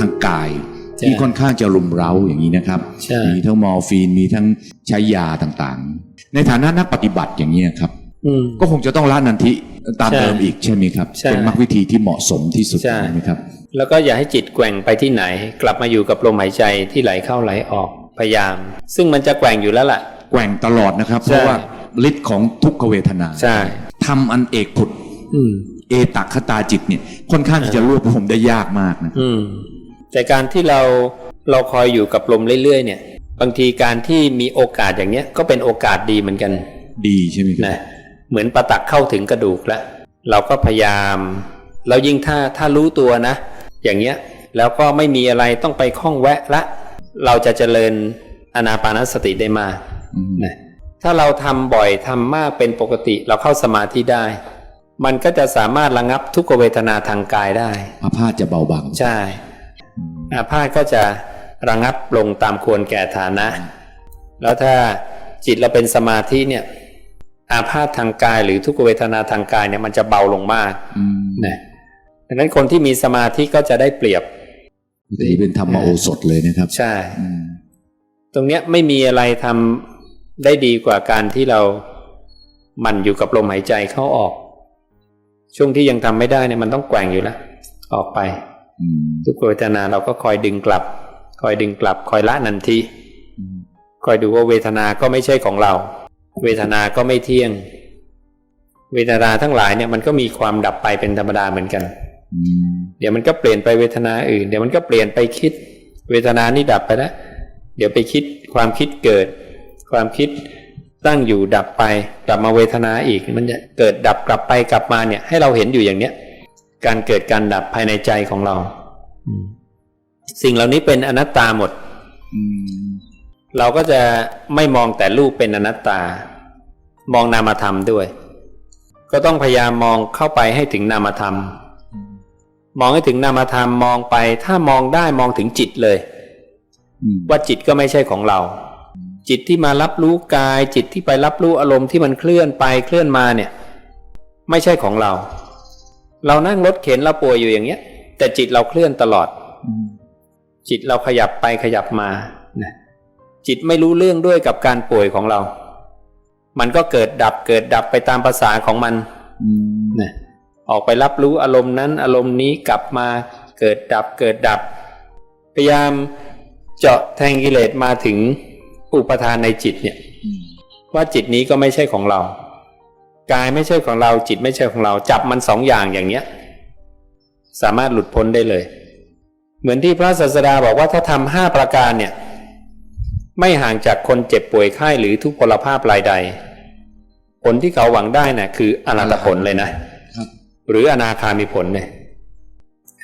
ทางกายใช่ที่ค่อนข้างจะรุมเร้าอย่างนี้นะครับใช่มีทั้งมอร์ฟีนมีทั้งใช้ยาต่างๆ ในฐานะนักปฏิบัติอย่างนี้ยครับอืมก็คงจะต้องละนันทิตามใช่เดิมอีกใช่ไหมครับใช่เป็นมรรควิธีที่เหมาะสมที่สุดใช่ไหมครับ แล้วก็อย่าให้จิตแกว่งไปที่ไหน กลับมาอยู่กับลมหายใจที่ไหลเข้าไหลออกพยายาม ซึ่งมันจะแกว่งอยู่แล้วล่ะ แกว่งตลอดนะครับ เพใช่ราะว่าฤทธิ์ของทุกขเวทนาใช่ทำอันเอกผุดอืมเอตักขตาจิตเนี่ยค่อนข้างที่จะรวบรวมได้ยากมากนะอืม แต่การที่เราเราคอยอยู่กับลมเรื่อยๆ เนี่ย บางทีการที่มีโอกาสอย่างเนี้ยก็เป็นโอกาสดีเหมือนกัน ดีใช่ไหมครับนะเหมือนประตักเข้าถึงกระดูกแล้วเราก็พยายามแล้วยิ่งถ้าถ้ารู้ตัวนะ อย่างเงี้ยแล้วก็ไม่มีอะไรต้องไปคล้องแวะละ เราจะเจริญอนาปานสติได้มากอืมนะถ้าเราทำบ่อยทำมากเป็นปกติเราเข้าสมาธิได้ มันก็จะสามารถระงับทุกขเวทนาทางกายได้อาพาธจะเบาบางใช่ อาพาธก็จะระงับลงตามควรแก่ฐานะ แล้วถ้าจิตเราเป็นสมาธิเนี่ย อาพาธทางกายหรือทุกขเวทนาทางกายเนี่ยมันจะเบาลงมากอืมนะดังนั้นคนที่มีสมาธิก็จะได้เปรียบนี่เป็นธรรมโอสถเลยนะครับ ใช่อืมตรงเนี้ยไม่มีอะไรทำได้ดีกว่าการที่เราหมันอยู่กับลมหายใจเข้าออก ช่วงที่ยังทำไม่ได้เนี่ยมันต้องแกว่งอยู่แล้วออกไปอืม ทุกขเวทนาเราก็คอยดึงกลับ คอยดึงกลับ คอยละนันทีอืมคอยดูว่าเวทนาก็ไม่ใช่ของเรา เวทนาก็ไม่เที่ยง เวทนาทั้งหลายเนี่ยมันก็มีความดับไปเป็นธรรมดาเหมือนกันอืมเดี๋ยวมันก็เปลี่ยนไปเวทนาอื่น เดี๋ยวมันก็เปลี่ยนไปคิด เวทนานี่ดับไปแล้วเดี๋ยวไปคิดความคิดเกิด ความคิดตั้งอยู่ดับไป กลับมาเวทนาอีก มันจะเกิดดับกลับไปกลับมาเนี่ยให้เราเห็นอยู่อย่างเนี้ย การเกิดการดับภายในใจของเรา สิ่งเหล่านี้เป็นอนัตตาหมดอืมเราก็จะไม่มองแต่รูปเป็นอนัตตา มองนามธรรมด้วย ก็ต้องพยายามมองเข้าไปให้ถึงนามธรรม มองให้ถึงนามธรรมมองไป ถ้ามองได้มองถึงจิตเลยอืมว่าจิตก็ไม่ใช่ของเรา จิตที่มารับรู้กาย จิตที่ไปรับรู้อารมณ์ที่มันเคลื่อนไปเคลื่อนมาเนี่ย ไม่ใช่ของเรา เรานั่งรถเข็นเราป่วยอยู่อย่างเงี้ย แต่จิตเราเคลื่อนตลอดอืมจิตเราขยับไปขยับมานะจิตไม่รู้เรื่องด้วยกับการป่วยของเรา มันก็เกิดดับเกิดดับไปตามภาษาของมันอืมนะออกไปรับรู้อารมณ์นั้น อารมณ์นี้กลับมา เกิดดับเกิดดับ พยายามเจาะแทงกิเลสมาถึงอุปทานในจิตเนี่ยอืมว่าจิตนี้ก็ไม่ใช่ของเรา กายไม่ใช่ของเราจิตไม่ใช่ของเราจับมันสองอย่างอย่างเนี้ย สามารถหลุดพ้นได้เลย เหมือนที่พระศาสดาบอกว่าถ้าทำห้าประการเนี่ย ไม่ห่างจากคนเจ็บป่วยไข้หรือทุกพลภาพรายใด ผลที่เขาหวังได้น่ะ คืออนัตผลเลยนะหรืออนาคามีผลเนี่ย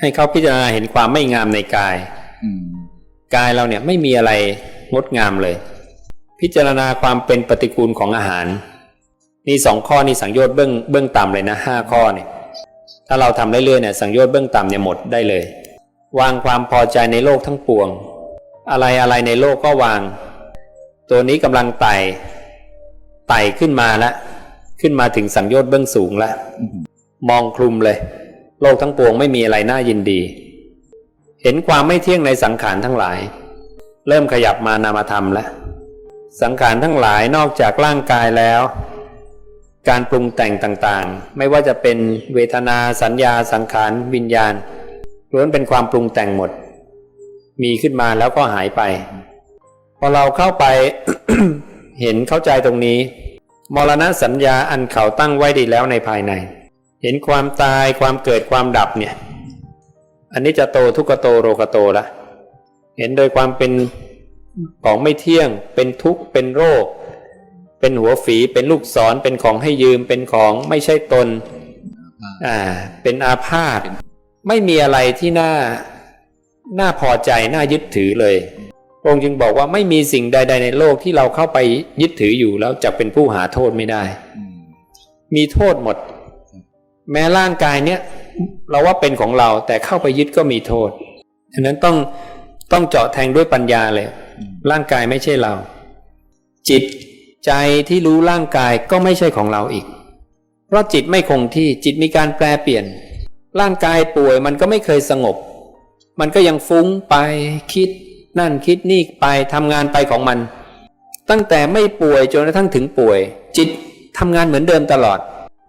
ให้เขาพิจารณาเห็นความไม่งามในกายกายเราเนี่ยไม่มีอะไรงดงามเลย พิจารณาความเป็นปฏิกูลของอาหาร นี่สองข้อนี่สังโยชน์เบื้องเบื้องต่ำเลยนะห้าข้อเนี่ยถ้าเราทำเรื่อยๆเนี่ยสังโยชน์เบื้องต่ำเนี่ยหมดได้เลย วางความพอใจในโลกทั้งปวง อะไรอะไรในโลกก็วาง ตัวนี้กำลังไต่ไต่ขึ้นมาล้วขึ้นมาถึงสังโยชน์เบื้องสูงล้วอืมมองคลุมเลย โลกทั้งปวงไม่มีอะไรน่ายินดี เห็นความไม่เที่ยงในสังขารทั้งหลาย เริ่มขยับมานามธรรมแล้วสังขารทั้งหลายนอกจากร่างกายแล้ว การปรุงแต่งต่างๆ ไม่ว่าจะเป็นเวทนาสัญญาสังขารวิญญาณล้วนเป็นความปรุงแต่งหมด มีขึ้นมาแล้วก็หายไป พอเราเข้าไปเห็นเข้าใจตรงนี้ มรณะสัญญาอันเขาตั้งไว้ดีแล้วในภายใน เห็นความตายความเกิดความดับเนี่ย อันนี้จะโตทุกขโตโรกโตละเห็นโดยความเป็นของไม่เที่ยง เป็นทุกข์เป็นโรค เป็นหัวฝีเป็นลูกศรเป็นของให้ยืมเป็นของไม่ใช่ตน อ่า เป็นอาพาธไม่มีอะไรที่น่าน่าพอใจน่ายึดถือเลยพระองค์จึงบอกว่าไม่มีสิ่งใด ๆ ในโลกที่เราเข้าไปยึดถืออยู่แล้วจะเป็นผู้หาโทษไม่ได้อืมมีโทษหมด แม้ร่างกายเนี้ยเราว่าเป็นของเราแต่เข้าไปยึดก็มีโทษฉะนั้นต้องต้องเจาะแทงด้วยปัญญาเลย ร่างกายไม่ใช่เรา จิต ใจที่รู้ร่างกายก็ไม่ใช่ของเราอีก เพราะจิตไม่คงที่จิตมีการแปรเปลี่ยน ร่างกายป่วยมันก็ไม่เคยสงบ มันก็ยังฟุ้งไปคิด นั่นคิดนี่ไปทำงานไปของมัน ตั้งแต่ไม่ป่วยจนกระทั่งถึงป่วย จิตทำงานเหมือนเดิมตลอด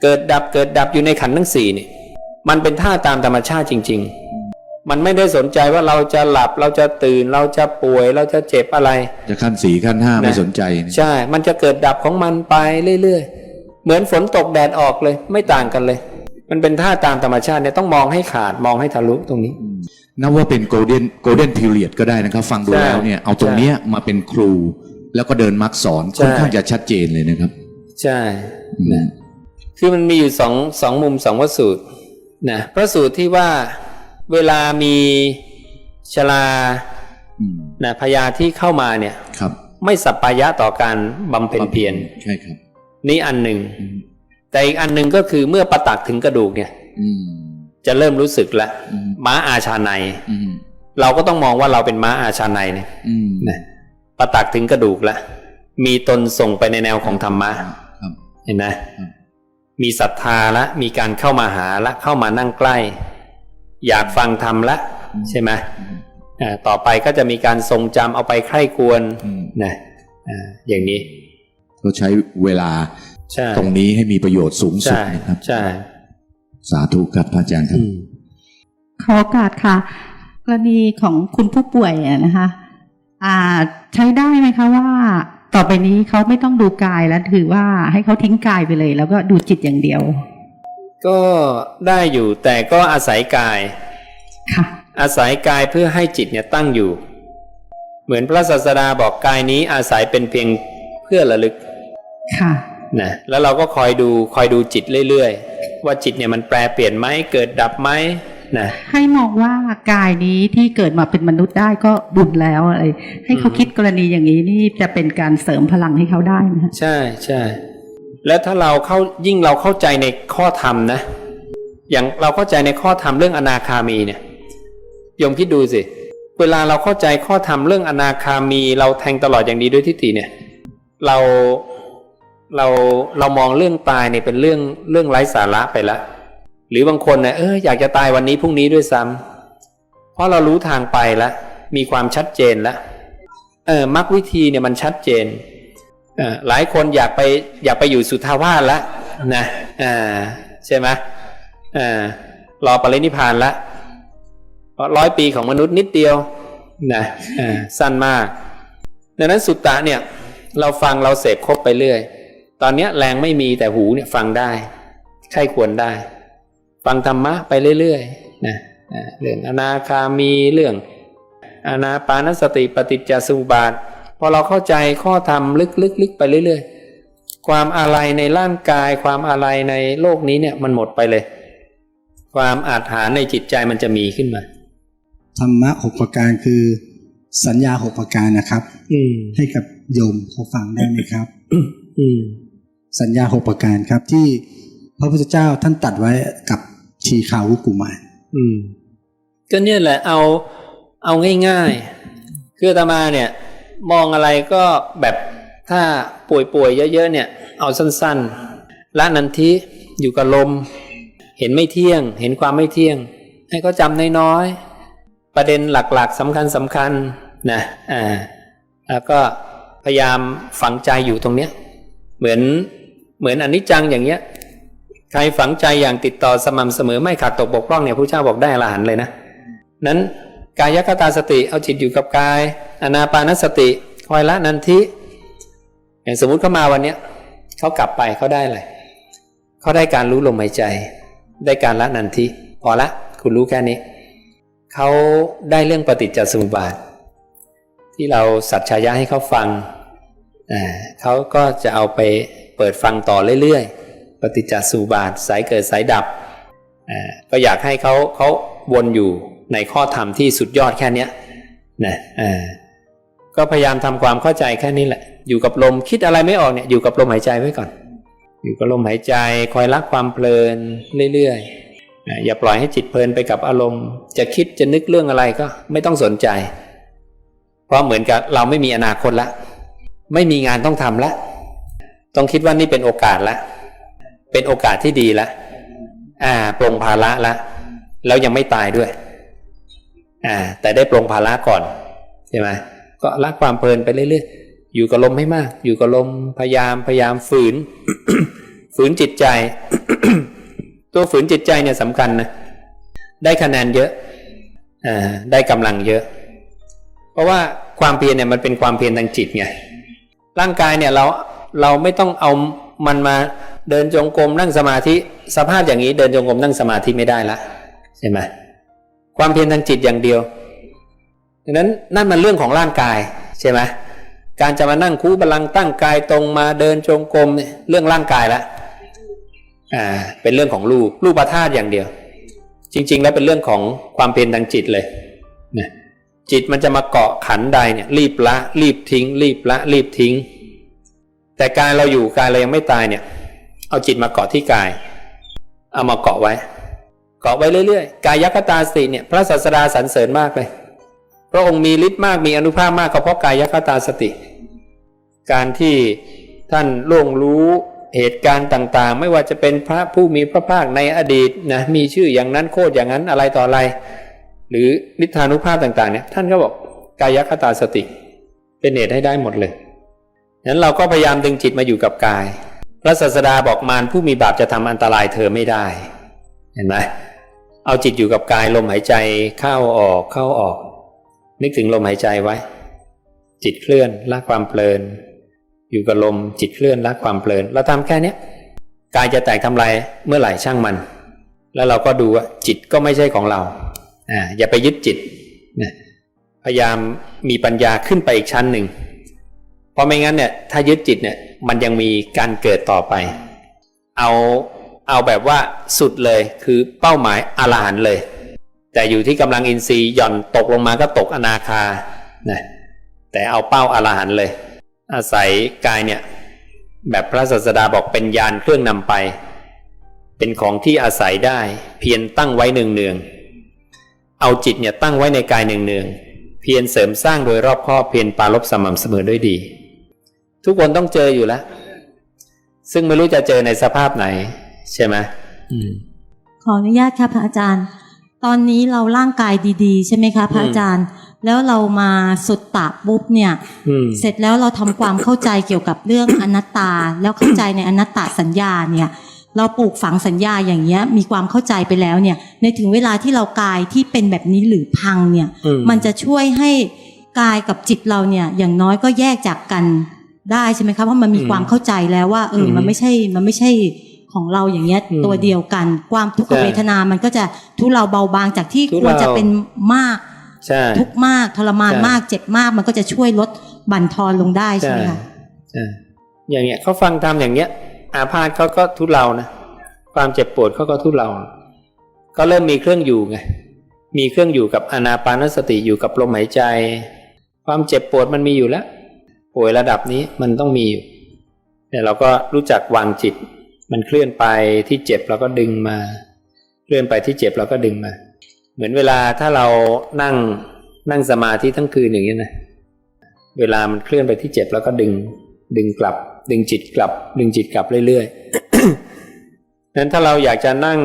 เกิดดับเกิดดับอยู่ในขันทั้งสี่นี่มันเป็นท่าตามธรรมชาติจริง ๆ มันไม่ได้สนใจว่าเราจะหลับเราจะตื่นเราจะป่วยเราจะเจ็บอะไร จะขั้นสี่ขั้นห้าไม่สนใจนะใช่ มันจะเกิดดับของมันไปเรื่อยๆ เหมือนฝนตกแดดออกเลย ไม่ต่างกันเลย มันเป็นท่าตามธรรมชาติเนี่ยต้องมองให้ขาดมองให้ทะลุตรงนี้นับว่าเป็นโกลเด้นโกลเด้นพิเรียดก็ได้นะครับ ฟังดูใช่แล้วเนี่ยเอาตรงเนี้ยมาเป็นครู แล้วก็เดินมักสอนใช่ค่อนข้างจะชัดเจนเลยนะครับ ใช่อืมนะคือมันมีอยู่สองสองมุมสองพระสูตรนะพระสูตรที่ว่า เวลามีชลาอืมนะพยาที่เข้ามาเนี่ยครับ ไม่สัปปายะต่อการบำเพ็ญเพียรใช่ครับ นี่อันหนึ่งอืมแต่อีกอันหนึ่งก็คือเมื่อประตักถึงกระดูกเนี่ยอืมจะเริ่มรู้สึกแล้วอืมม้าอาชาในอืมเราก็ต้องมองว่าเราเป็นม้าอาชาในเนี่ยอืมนะประตักถึงกระดูกแล้วมีตนส่งไปในแนวของธรรมะครับเห็นไหมครับมีศรัทธาละ มีการเข้ามาหาละเข้ามานั่งใกล้ อยากฟังธรรมละใช่ไหมอืมอ่าต่อไปก็จะมีการทรงจำเอาไปใคร่ควรอืมนะอ่าอย่างนี้ก็ใช้เวลาใช่ตรงนี้ให้มีประโยชน์สูงสุดใช่นะครับใช่สาธุครับพระอาจารย์ครับอืมขอโอกาสค่ะกรณีของคุณผู้ป่วยอะนะคะอ่าใช้ได้ไหมคะว่า ต่อไปนี้เขาไม่ต้องดูกายแล้วถือว่าให้เขาทิ้งกายไปเลย แล้วก็ดูจิตอย่างเดียว ก็ได้อยู่แต่ก็อาศัยกายค่ะอาศัยกายเพื่อให้จิตเนี่ยตั้งอยู่ เหมือนพระศาสดาบอกกายนี้อาศัยเป็นเพียงเพื่อระลึกค่ะนะแล้วเราก็คอยดูคอยดูจิตเรื่อยๆ ว่าจิตเนี่ยมันแปรเปลี่ยนไหมเกิดดับไหมนะให้มองว่ากายนี้ที่เกิดมาเป็นมนุษย์ได้ก็บุญแล้วอะไรให้เขาคิดกรณีอย่างนี้นี่จะเป็นการเสริมพลังให้เขาได้ไหมคะใช่ใช่ แล้วถ้าเราเข้ายิ่งเราเข้าใจในข้อธรรมนะ อย่างเราเข้าใจในข้อธรรมเรื่องอนาคามีเนี่ยยมคิดดูสิ เวลาเราเข้าใจข้อธรรมเรื่องอนาคามี เราแทงตลอดอย่างดีด้วยทิฏฐิเนี่ย เราเราเรามองเรื่องตายเนี่ยเป็นเรื่องเรื่องไร้สาระไปแล้วหรือบางคนเนี่ยเอออยากจะตายวันนี้พรุ่งนี้ด้วยซ้ำเพราะเรารู้ทางไปแล้วมีความชัดเจนแล้วเออมรรควิธีเนี่ยมันชัดเจน หลายคนอยากไปอยากไปอยู่สุทาวาสแล้วนะอ่าใช่ไหมอ่ารอปรินิพานละเพราะร้อยปีของมนุษย์นิดเดียวนะสั้นมาก ดังนั้นสุตตะเนี่ย เราฟังเราเสพครบไปเรื่อย ตอนนี้แรงไม่มีแต่หูเนี่ยฟังได้ใครควรได้ ฟังธรรมะไปเรื่อยๆนะเรื่องอนาคามีเรื่องอานาปานสติปฏิจจสมุปบาท พอเราเข้าใจข้อธรรมลึกๆลึกไปเรื่อย ๆ ความอะไรในร่างกาย ความอะไรในโลกนี้เนี่ยมันหมดไปเลย ความอาถรรพ์ในจิตใจมันจะมีขึ้นมา ธรรมะหกประการคือ สัญญาหกประการนะครับ อืมให้กับโยมเขาฟังได้ไหมครับอืมสัญญาหกประการครับ ที่พระพุทธเจ้าท่านตัดไว้กับทีขาวุกุมารอืม ก็เนี่ยแหละเอาเอาง่าย ๆ คืออาตมาเนี่ย มองอะไรก็แบบถ้าป่วยๆเยอะๆเนี่ย เอาสั้นๆละนันทิอยู่กับลม เห็นไม่เที่ยง เห็นความไม่เที่ยง ให้เขาจำน้อยๆประเด็นหลักๆสำคัญสำคัญๆนะอ่าแล้วก็พยายามฝังใจอยู่ตรงเนี้ย เหมือนเหมือนอนิจจังอย่างเงี้ย ใครฝังใจอย่างติดต่อสม่ำเสมอไม่ขาดตกบกพร่องเนี่ยพระเจ้าบอกได้อรหันเลยนะนั้น กายคตาสติเอาจิตอยู่กับกาย อนาปานสติ คอยละนันทิอย่างสมมุติเขามาวันเนี้ยเขากลับไปเขาได้อะไรเขาได้การรู้ลมหายใจ ได้การละนันทิพอละ คุณรู้แค่นี้เขาได้เรื่องปฏิจจสมุปบาท ที่เราสัจชายะให้เขาฟังเขาก็จะเอาไปเปิดฟังต่อเรื่อยๆ ปฏิจจสมุปบาทสายเกิดสายดับก็อยากให้เขาเขาวนอยู่ ในข้อธรรมที่สุดยอดแค่เนี้ยนะอ่าก็พยายามทำความเข้าใจแค่นี้แหละ อยู่กับลมคิดอะไรไม่ออกเนี่ยอยู่กับลมหายใจไว้ก่อน อยู่กับลมหายใจคอยรักความเพลินเรื่อยๆอ่าอย่าปล่อยให้จิตเพลินไปกับอารมณ์ จะคิดจะนึกเรื่องอะไรก็ไม่ต้องสนใจ เพราะเหมือนกับเราไม่มีอนาคตละ ไม่มีงานต้องทำละ ต้องคิดว่านี่เป็นโอกาสละ เป็นโอกาสที่ดีละอ่าปรงภาระละแล้วยังไม่ตายด้วย อ่าแต่ได้ปลงภาระก่อนใช่ไหมก็ละความเพลินไปเรื่อยๆ อยู่กับลมให้มาก อยู่กับลมพยายามพยายามฝืน ฝืนจิตใจ ตัวฝืนจิตใจเนี่ยสำคัญนะได้คะแนนเยอะอ่าได้กำลังเยอะ เพราะว่าความเพียรเนี่ยมันเป็นความเพียรทางจิตไงร่างกายเนี่ยเราเราไม่ต้องเอามันมาเดินจงกรมนั่งสมาธิสภาพอย่างนี้เดินจงกรมนั่งสมาธิไม่ได้ละใช่ไหม ความเพียรทางจิตอย่างเดียวดังนั้นนั่นมันเรื่องของร่างกายใช่ไหมการจะมานั่งคูบาลังตั้งกายตรงมาเดินจงกรมเนี่ยเรื่องร่างกายละอ่าเป็นเรื่องของรูปรูปธาตุอย่างเดียว จริง ๆ แล้วเป็นเรื่องของความเพียรทางจิตเลยนะจิตมันจะมาเกาะขันใดเนี่ยรีบละ รีบทิ้ง รีบละ รีบทิ้ง แต่กายเราอยู่กายเรายังไม่ตายเนี่ย เอาจิตมาเกาะที่กาย เอามาเกาะไว้ เกาะไว้เรื่อยๆ กายยักตาสติเนี่ยพระศาสดาสรรเสริญมากเลยพระองค์มีฤทธิ์มากมีอนุภาพมากก็เพราะกายยักตาสติ การที่ท่านล่วงรู้เหตุการณ์ต่างๆ ไม่ว่าจะเป็นพระผู้มีพระภาคในอดีตนะมีชื่ออย่างนั้นโคตรอย่างนั้นอะไรต่ออะไร หรือนิทานุภาพต่างๆเนี่ยท่านก็บอกกายคตาสติ เป็นเหตุให้ได้หมดเลยนั้นเราก็พยายามดึงจิตมาอยู่กับกาย พระศาสดาบอกมารผู้มีบาปจะทำอันตรายเธอไม่ได้ เห็นไหมเอาจิตอยู่กับกายลมหายใจเข้าออกเข้าออก นึกถึงลมหายใจไว้ จิตเคลื่อนละความเพลิน อยู่กับลมจิตเคลื่อนละความเพลิน เราทำแค่เนี้ยกายจะแตกทำลายเมื่อไหร่ช่างมัน แล้วเราก็ดูว่าจิตก็ไม่ใช่ของเราอ่าอย่าไปยึดจิตนะพยายามมีปัญญาขึ้นไปอีกชั้นหนึ่งเพราะไม่งั้นเนี่ยถ้ายึดจิตเนี่ยมันยังมีการเกิดต่อไป เอา เอาแบบว่าสุดเลยคือเป้าหมายอรหันเลย แต่อยู่ที่กำลังอินทรีย์หย่อนตกลงมาก็ตกอนาคานะแต่เอาเป้าอรหันเลย อาศัยกายเนี่ยแบบพระศาสดาบอกเป็นยานเครื่องนำไป เป็นของที่อาศัยได้ เพียรตั้งไว้เนืองเอาจิตเนี่ยตั้งไว้ในกายเนืองเพียรเสริมสร้างโดยรอบคอเพียรปารบสม่ำเสมอด้วยดี ทุกคนต้องเจออยู่แล้ว ซึ่งไม่รู้จะเจอในสภาพไหน ใช่ไหมอืมขออนุญาตค่ะพระอาจารย์ ตอนนี้เราร่างกายดี ๆ ใช่ไหมคะพระอาจารย์ แล้วเรามาสุดตะปุ๊บเนี่ยอืมเสร็จแล้วเราทำความเข้าใจเกี่ยวกับเรื่องอนัตตา แล้วเข้าใจในอนัตตสัญญาเนี่ย เราปลูกฝังสัญญาอย่างเงี้ย มีความเข้าใจไปแล้วเนี่ย ในถึงเวลาที่เรากายที่เป็นแบบนี้หรือพังเนี่ยอืมมันจะช่วยให้กายกับจิตเราเนี่ยอย่างน้อยก็แยกจากกันได้ใช่ไหมคะเพราะมันมีความเข้าใจแล้วว่าเออมันไม่ใช่มันไม่ใช่ ของเราอย่างเงี้ยอืมตัวเดียวกัน ความทุกขใช่เวทนา มันก็จะทุเลาเบาบางจากที่ทุควรเลาจะเป็นมากใช่ทุกข์มากทรมานใช่มากเจ็บมาก มันก็จะช่วยลดบั่นทอนลงได้ใช่ไหมคะใช่อย่างเงี้ยเขาฟังทำอย่างเงี้ย อาพาธเขาก็ทุเลานะความเจ็บปวดเขาก็ทุเลาก็เริ่มมีเครื่องอยู่ไงมีเครื่องอยู่กับอนาปานสติอยู่กับลมหายใจ ความเจ็บปวดมันมีอยู่แล้วป่วยระดับนี้มันต้องมีอยู่แต่เราก็รู้จักวางจิต มันเคลื่อนไปที่เจ็บเราก็ดึงมา เคลื่อนไปที่เจ็บเราก็ดึงมา เหมือนเวลาถ้าเรานั่งนั่งสมาธิทั้งคืนอย่างนี้นะเวลามันเคลื่อนไปที่เจ็บแล้วก็ดึง ดึงกลับ ดึงจิตกลับ ดึงจิตกลับเรื่อยๆนั้นถ้าเราอยากจะนั่ง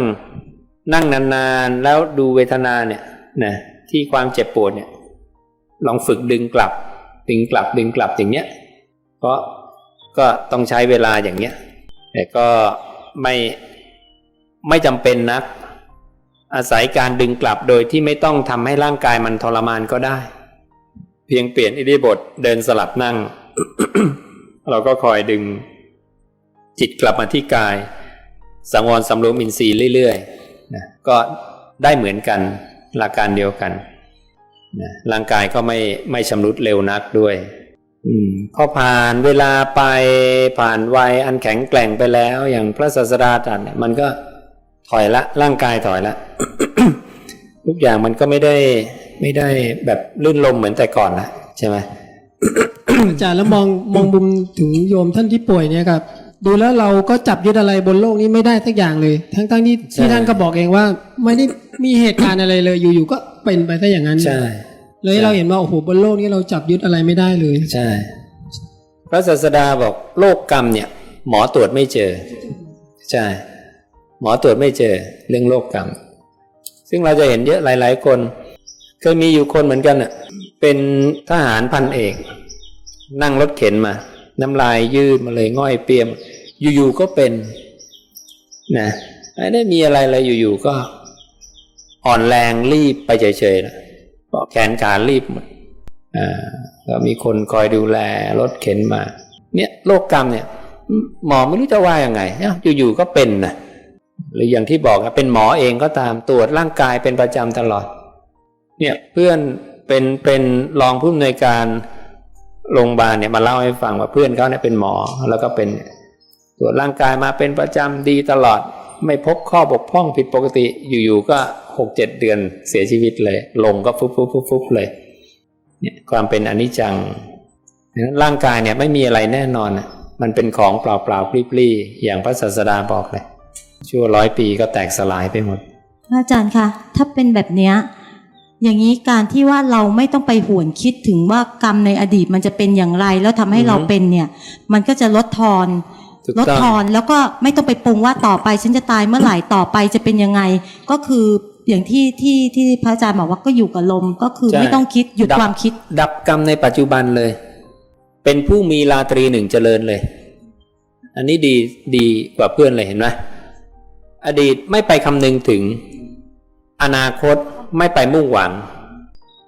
นั่งนานๆแล้วดูเวทนาเนี่ยนะที่ความเจ็บปวดเนี่ย ลองฝึกดึงกลับ ดึงกลับดึงกลับอย่างเงี้ยเพราะก็ต้องใช้เวลาอย่างเงี้ย แต่ก็ไม่ไม่จำเป็นนัก อาศัยการดึงกลับโดยที่ไม่ต้องทำให้ร่างกายมันทรมานก็ได้ เพียงเปลี่ยนอิริยาบถเดินสลับนั่ง เราก็คอยดึงจิตกลับมาที่กาย สังวรสำรวมอินทรีย์เรื่อยๆนะก็ได้เหมือนกันหลักการเดียวกันนะร่างกายก็ไม่ไม่ชำรุดเร็วนักด้วย พอผ่านเวลาไปผ่านวัยอันแข็งแกร่งไปแล้ว อย่างพระศาสดาตรัสเนี่ยมันก็ถอยละร่างกายถอยละทุกอย่างมันก็ไม่ได้ไม่ได้แบบลื่นลมเหมือนแต่ก่อนละใช่ไหมอาจารย์แล้วมองมองมุมถึงโยมท่านที่ป่วยเนี่ยครับ ดูแล้วเราก็จับยึดอะไรบนโลกนี้ไม่ได้สักอย่างเลย ทั้งทั้งๆที่ใช่ที่ท่านก็บอกเองว่า ไม่ได้มีเหตุการณ์อะไรเลยอยู่ๆก็เป็นไปซะอย่างนั้นใช่ เลยใช่เราเห็นว่าโอ้โหบนโลกนี้เราจับยึดอะไรไม่ได้เลย ใช่ พระศาสดาบอกโรคกรรมเนี่ย หมอตรวจไม่เจอ ใช่ หมอตรวจไม่เจอ เรื่องโรคกรรม ซึ่งเราจะเห็นเยอะหลาย ๆ คนเคยมีอยู่คนเหมือนกันอะ เป็นทหารพันเอก นั่งรถเข็นมา น้ำลายยืดมาเลยง่อยเปียม อยู่ๆก็เป็นนะไม่ได้มีอะไรเลยอยู่ๆก็ อ่อนแรงรีบไปเฉยๆนะ เพราะแขนขารีบหมดอ่าก็มีคนคอยดูแลรถเข็นมา เนี่ยโรคกรรมเนี่ย หมอไม่รู้จะว่ายังไงเนี่ยอยู่ๆก็เป็นนะหรืออย่างที่บอกนะเป็นหมอเองก็ตามตรวจร่างกายเป็นประจำตลอด เนี่ยเพื่อนเป็นเป็นรองผู้อำนวยการโรงพยาบาลเนี่ยมาเล่าให้ฟังว่าเพื่อนเขาเนี่ยเป็นหมอแล้วก็เป็นตรวจร่างกายมาเป็นประจำดีตลอด ไม่พบข้อบกพร่องผิดปกติอยู่ๆก็ หกเจ็ดเดือนเสียชีวิตเลย ลงก็ฟุบฟุบฟุบฟุบเลยเนี่ยความเป็นอนิจจังดังนั้นร่างกายเนี่ยไม่มีอะไรแน่นอนน่ะมันเป็นของเปล่าเปล่าๆปลี่ๆอย่างพระศาสดาบอกเลย ชั่วร้อยปีก็แตกสลายไปหมดพระอาจารย์คะถ้าเป็นแบบเนี้ยอย่างนี้การที่ว่าเราไม่ต้องไปหวนคิดถึงว่ากรรมในอดีตมันจะเป็นอย่างไร แล้วทำให้เราอือฮึเป็นเนี่ย มันก็จะลดทอนถูกลดต้องทอนแล้วก็ไม่ต้องไปปรุงว่าต่อไปฉันจะตายเมื่อไหร่ต่อไปจะเป็นยังไง ก็คือ อย่างที่ที่ที่พระอาจารย์บอกว่าก็อยู่กับลมก็คือใช่ไม่ต้องคิดหยุดดับความคิด ดับกรรมในปัจจุบันเลย เป็นผู้มีราตรีหนึ่งเจริญเลย อันนี้ดีดีกว่าเพื่อนเลยเห็นไหมอดีตไม่ไปคำนึงถึง อนาคตไม่ไปมุ่งหวัง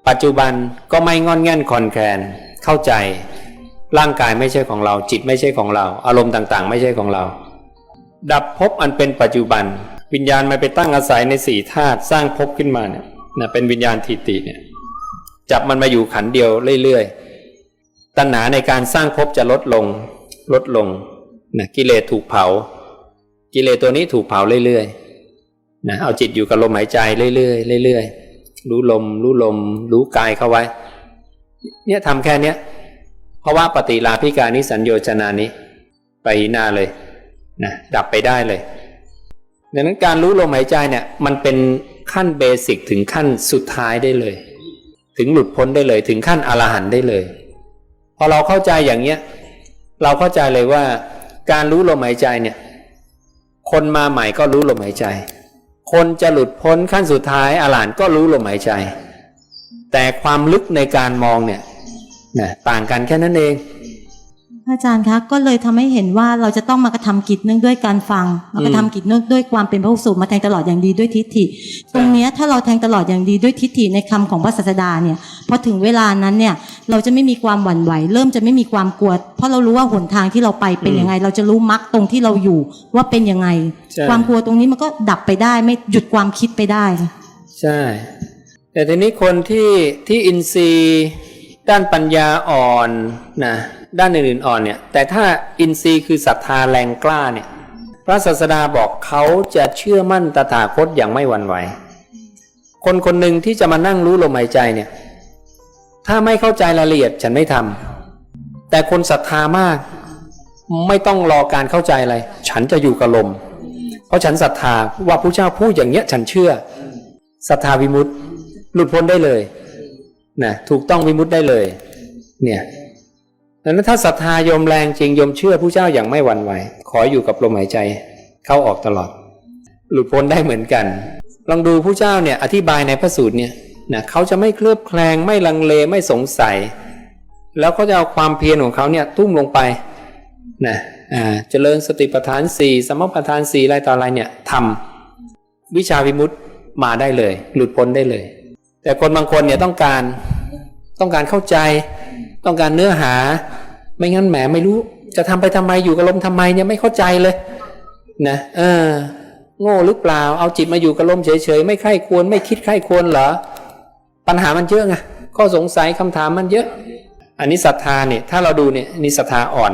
ปัจจุบันก็ไม่งอนแง่นคอนแคลนเข้าใจ ร่างกายไม่ใช่ของเรา จิตไม่ใช่ของเรา อารมณ์ต่างๆ ไม่ใช่ของเรา ดับภพอันเป็นปัจจุบัน วิญญาณมันไปตั้งอาศัยในสี่ธาตุสร้างภพขึ้นมาเนี่ยนะเป็นวิญญาณทิติเนี่ยจับมันมาอยู่ขันเดียวเรื่อยๆตัณหาในการสร้างภพจะลดลงลดลงนะกิเลสถูกเผา กิเลสตัวนี้ถูกเผาเรื่อยๆนะเอาจิตอยู่กับลมหายใจเรื่อยๆเรื่อยๆรู้ลม รู้ลม รู้กายเข้าไว้ เนี่ยทำแค่เนี้ยเพราะว่าปฏิลาภิการนิสัญโยชนานี้ ไปหน้าเลยนะดับไปได้เลย ดังนั้นการรู้ลมหายใจเนี่ยมันเป็นขั้นเบสิกถึงขั้นสุดท้ายได้เลย ถึงหลุดพ้นได้เลย ถึงขั้นอรหันต์ได้เลย พอเราเข้าใจอย่างเนี้ย เราเข้าใจเลยว่า การรู้ลมหายใจเนี่ย คนมาใหม่ก็รู้ลมหายใจ คนจะหลุดพ้นขั้นสุดท้ายอรหันต์ก็รู้ลมหายใจ แต่ความลึกในการมองเนี่ยนะต่างกันแค่นั้นเอง พระอาจารย์คะก็เลยทำให้เห็นว่าเราจะต้องมากระทำกิจเนื่องด้วยการฟังมากระทำกิจเนื่องด้วยความเป็นพระสูตรมาแทงตลอดอย่างดีด้วยทิฏฐิ ตรงเนี้ยถ้าเราแทงตลอดอย่างดีด้วยทิฏฐิในคำของพระศาสดาเนี่ยพอถึงเวลานั้นเนี่ยเราจะไม่มีความหวั่นไหว เริ่มจะไม่มีความกลัวเพราะเรารู้ว่าหนทางที่เราไปเป็นยังไง เราจะรู้มรรคตรงที่เราอยู่ว่าเป็นยังไงใช่ความกลัวตรงนี้มันก็ดับไปได้ไม่หยุดความคิดไปได้ ใช่ แต่ทีนี้คนที่ที่อินทรีย์ด้านปัญญาอ่อนนะ ด้านอื่นๆอ่อนเนี่ย แต่ถ้าอินทรีย์คือศรัทธาแรงกล้าเนี่ย พระศาสดาบอกเขาจะเชื่อมั่นตถาคตอย่างไม่หวั่นไหว คนคนหนึ่งที่จะมานั่งรู้ลมหายใจเนี่ย ถ้าไม่เข้าใจรายละเอียดฉันไม่ทำแต่คนศรัทธามาก ไม่ต้องรอการเข้าใจอะไร ฉันจะอยู่กับลม เพราะฉันศรัทธาว่าพระเจ้าพูดอย่างเนี้ย ฉันเชื่อศรัทธาวิมุตติหลุดพ้นได้เลยนะถูกต้องวิมุตติได้เลย เนี่ย ดังนั้นถ้าศรัทธายมแรงจริงยมเชื่อผู้เจ้าอย่างไม่หวั่นไหว ขออยู่กับลมหายใจเข้าออกตลอด หลุดพ้นได้เหมือนกัน ลองดูผู้เจ้าเนี่ยอธิบายในพระสูตรเนี่ยนะเขาจะไม่เคลือบแคลงไม่ลังเลไม่สงสัย แล้วก็จะเอาความเพียรของเขาเนี่ยทุ่มลงไปนะอ่าเจริญสติปัฏฐานสี่สมปัฏฐานสี่อะไรต่ออะไรเนี่ยทำวิชาวิมุตติมาได้เลย หลุดพ้นได้เลย แต่คนบางคนเนี่ยต้องการต้องการเข้าใจ ต้องการเนื้อหา ไม่งั้นแหมไม่รู้ จะทำไปทำไมอยู่กับลมทำไมเนี่ยไม่เข้าใจเลยนะเออ โง่หรือเปล่า เอาจิตมาอยู่กับลมเฉยๆไม่ใคร่ควรไม่คิดใคร่ควรเหรอปัญหามันเยอะไงข้อสงสัยคำถามมันเยอะ อันนี้ศรัทธาเนี่ยถ้าเราดูเนี่ยนี่ศรัทธาอ่อน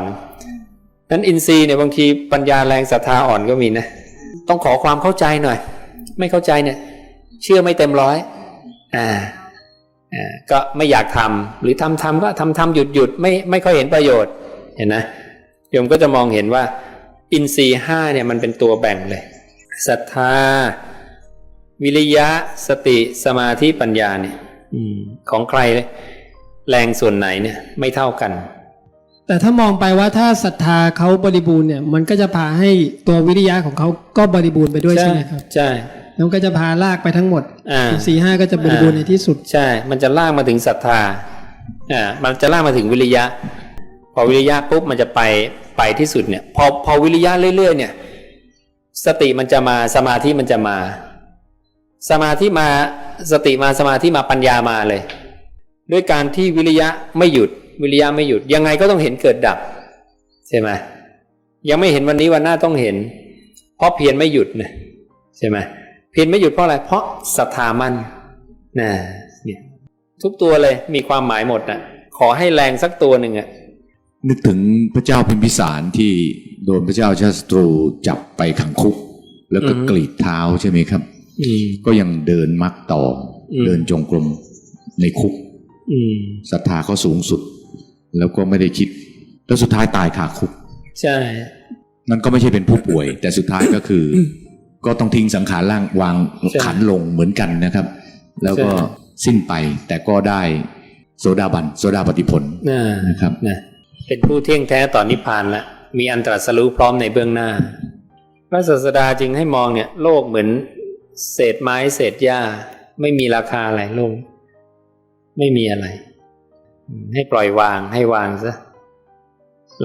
นั้นอินทรีย์เนี่ยบางทีปัญญาแรงศรัทธาอ่อนก็มีนะต้องขอความเข้าใจหน่อย ไม่เข้าใจเนี่ย เชื่อไม่เต็มร้อย อ่า ก็ไม่อยากทำหรือทำทำก็ทำทำหยุดหยุดไม่ไม่ค่อยเห็นประโยชน์เห็นนะโยมก็จะมองเห็นว่า อินทรีย์ห้าเนี่ยมันเป็นตัวแบ่งเลยศรัทธา วิริยะสติสมาธิปัญญาเนี่ยอืมของใครแรงส่วนไหนเนี่ยไม่เท่ากัน แต่ถ้ามองไปว่าถ้าศรัทธาเขาบริบูรณ์เนี่ย มันก็จะพาให้ตัววิริยะของเขาก็บริบูรณ์ไปด้วยใช่ไหมครับใช่เพ แล้วมันก็จะพาลากไปทั้งหมดอ่าสี่ห้าก็จะบริบูรณ์ในที่สุด ใช่ มันจะลากมาถึงศรัทธาอ่ามันจะลากมาถึงวิริยะ พอวิริยะปุ๊บมันจะไปไปที่สุดเนี่ย พอพอวิริยะเรื่อย ๆ เนี่ย สติมันจะมาสมาธิมันจะมา สมาธิมาสติมาสมาธิมาปัญญามาเลย ด้วยการที่วิริยะไม่หยุดวิริยะไม่หยุดยังไงก็ต้องเห็นเกิดดับ ใช่ไหมยังไม่เห็นวันนี้วันหน้าต้องเห็น เพราะเพียรไม่หยุดนะใช่ไหม เพียรไม่หยุดเพราะอะไร เพราะศรัทธามันนะเนี่ยทุกตัวเลยมีความหมายหมดนะขอให้แรงสักตัวหนึ่งอะนึกถึงพระเจ้าพิมพิสารที่โดนพระเจ้าชาติศัตรูจับไปขังคุก แล้วก็กรีดเท้าใช่ไหมครับอืมก็ยังเดินมักต่ออมเดินจงกรมในคุกอืมศรัทธาเขาสูงสุด แล้วก็ไม่ได้คิด แล้วสุดท้ายตายคาคุก ใช่ นั่นก็ไม่ใช่เป็นผู้ป่วย แต่สุดท้ายก็คืออ ก็ต้องทิ้งสังขารร่างวางใช่ขันลงเหมือนกันนะครับ แล้วก็ใช่สิ้นไปแต่ก็ได้โสดาบันโสดาปฏิผลน่านะครับนะเป็นผู้เที่ยงแท้ต่อนนิพพานแล้วมีอันตรัสรู้พร้อมในเบื้องหน้า พระศาสดาจึงให้มองเนี่ย โลกเหมือน เศษไม้เศษหญ้า ไม่มีราคาอะไรโลก ไม่มีอะไรอืมให้ปล่อยวางให้วางซะ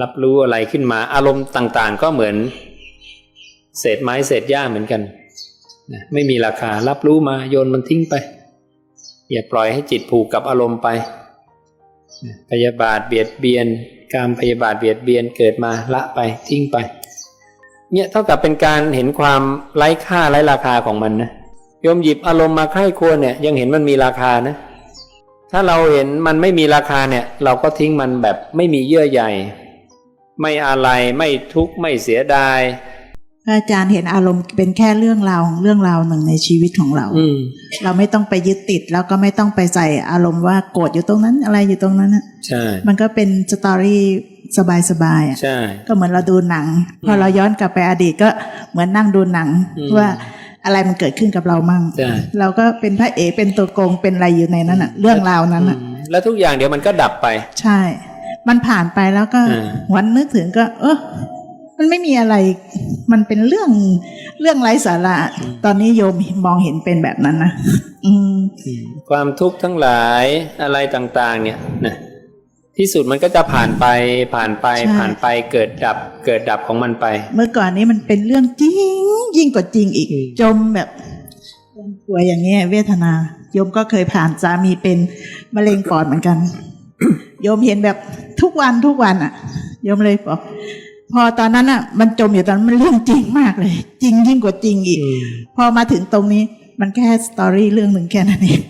รับรู้อะไรขึ้นมาอารมณ์ต่าง ๆ ก็เหมือน เศษไม้เศษหญ้าเหมือนกันนะไม่มีราคารับรู้มาโยนมันทิ้งไป อย่าปล่อยให้จิตผูกกับอารมณ์ไปพยาบาทเบียดเบียนการพยาบาทเบียดเบียนเกิดมาละไปทิ้งไป เนี่ยเท่ากับเป็นการเห็นความไร้ค่าไร้ราคาของมันนะโยมหยิบอารมณ์มาใคร่ควรเนี่ยยังเห็นมันมีราคานะถ้าเราเห็นมันไม่มีราคาเนี่ยเราก็ทิ้งมันแบบไม่มีเยื่อใยไม่อะไรไม่ทุกข์ไม่เสียดาย อาจารย์เห็นอารมณ์เป็นแค่เรื่องราวของเรื่องราวหนึ่งในชีวิตของเราอืมเราไม่ต้องไปยึดติดแล้วก็ไม่ต้องไปใส่อารมณ์ว่าโกรธอยู่ตรงนั้นอะไรอยู่ตรงนั้นน่ะใช่มันก็เป็นสตอรี่สบายๆอะใช่ก็เหมือนเราดูหนัง พอเราย้อนกลับไปอดีตก็เหมือนนั่งดูหนังอืมว่าอะไรมันเกิดขึ้นกับเรามั่งใช่เราก็เป็นพระเอกเป็นตัวโกงเป็นอะไรอยู่ในนั้นอะ เรื่องราวนั้นอะอืมแล้วทุกอย่างเดี๋ยวมันก็ดับไป ใช่ มันผ่านไปแล้วก็อ่าวันนึกถึงก็ เออ มันไม่มีอะไร มันเป็นเรื่องเรื่องไร้สาระ ตอนนี้โยมมองเห็นเป็นแบบนั้นนะอืมความทุกข์ทั้งหลายอะไรต่าง ๆ เนี่ยนะที่สุดมันก็จะผ่านไปผ่านไปใช่ผ่านไปเกิดดับเกิดดับของมันไป เมื่อก่อนนี้มันเป็นเรื่องจริง ยิ่งกว่าจริงอีกอืมจมแบบป่วยอย่างเงี้ยเวทนา โยมก็เคยผ่านสามีเป็นมะเร็งปอดเหมือนกัน โยมเห็นแบบทุกวันทุกวันอะ โยมเลยบอก พอตอนนั้นอะ มันจมอยู่ตอนนั้นมันเรื่องจริงมากเลย จริงยิ่งกว่าจริงอีก พอมาถึงตรงนี้มันแค่สตอรี่เรื่องหนึ่งแค่นั้นเอง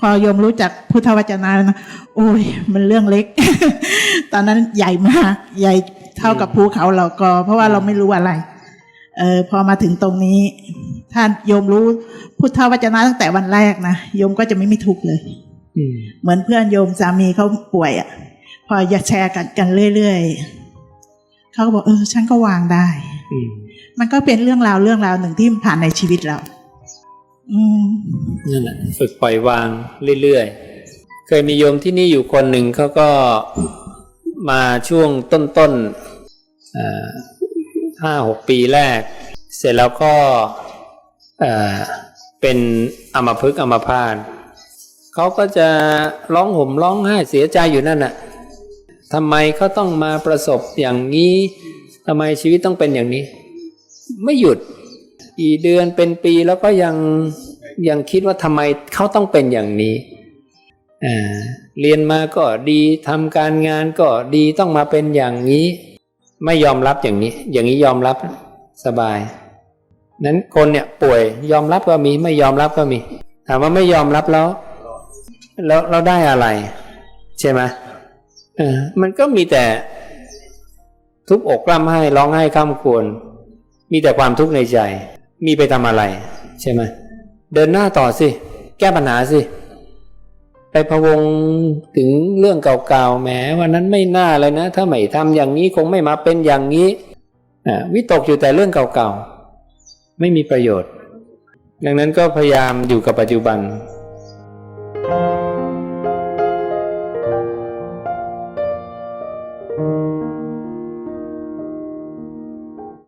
พอโยมรู้จักพุทธวจนะแล้วนะโอ้ย มันเรื่องเล็ก ตอนนั้นใหญ่มากใหญ่เท่ากับภูเขาเราก็ เพราะว่าเราไม่รู้อะไรเออพอมาถึงตรงนี้ท่านโยมรู้พุทธวจนะตั้งแต่วันแรกนะโยมก็จะไม่มีทุกข์เลยอืมเหมือนเพื่อนโยมสามีเขาป่วยอะ่ะ พออยากแชร์กันกันเรื่อยๆ เขาก็บอกเออ ฉันก็วางได้อืมมันก็เป็นเรื่องราวเรื่องราวหนึ่งที่ผ่านในชีวิตเรา อืมนั่นแหละฝึกปล่อยวางเรื่อยๆเคยมีโยมที่นี่อยู่คนหนึ่งเขาก็มาช่วงต้นๆห้าหกปีแรก เสร็จแล้วก็เอ่อเป็นอัมพฤกษ์อัมพาตเขาก็จะร้องห่มร้องไห้เสียใจอยู่นั่นน่ะ ทำไมเขาต้องมาประสบอย่างนี้ทำไมชีวิตต้องเป็นอย่างนี้ ไม่หยุดกี่เดือนเป็นปีแล้วก็ยังยังคิดว่าทำไมเขาต้องเป็นอย่างนี้อ่าเรียนมาก็ดีทำการงานก็ดีต้องมาเป็นอย่างนี้ ไม่ยอมรับอย่างนี้ อย่างนี้ยอมรับสบาย นั้นคนเนี่ยป่วยยอมรับก็มีไม่ยอมรับก็มีถามว่าไม่ยอมรับแล้ว แล้วเราได้อะไร ใช่ไหม มันก็มีแต่ทุบอกกล้ำให้ร้องไห้ข้ามควร มีแต่ความทุกข์ในใจ มีไปทำอะไร ใช่ไหมเดินหน้าต่อสิ แก้ปัญหาสิ ไปพะวงถึงเรื่องเก่าๆแหมวันนั้นไม่น่าเลยนะ ถ้าไม่ทำอย่างนี้คงไม่มาเป็นอย่างนี้วิตกอยู่แต่เรื่องเก่าๆไม่มีประโยชน์ ดังนั้นก็พยายามอยู่กับปัจจุบัน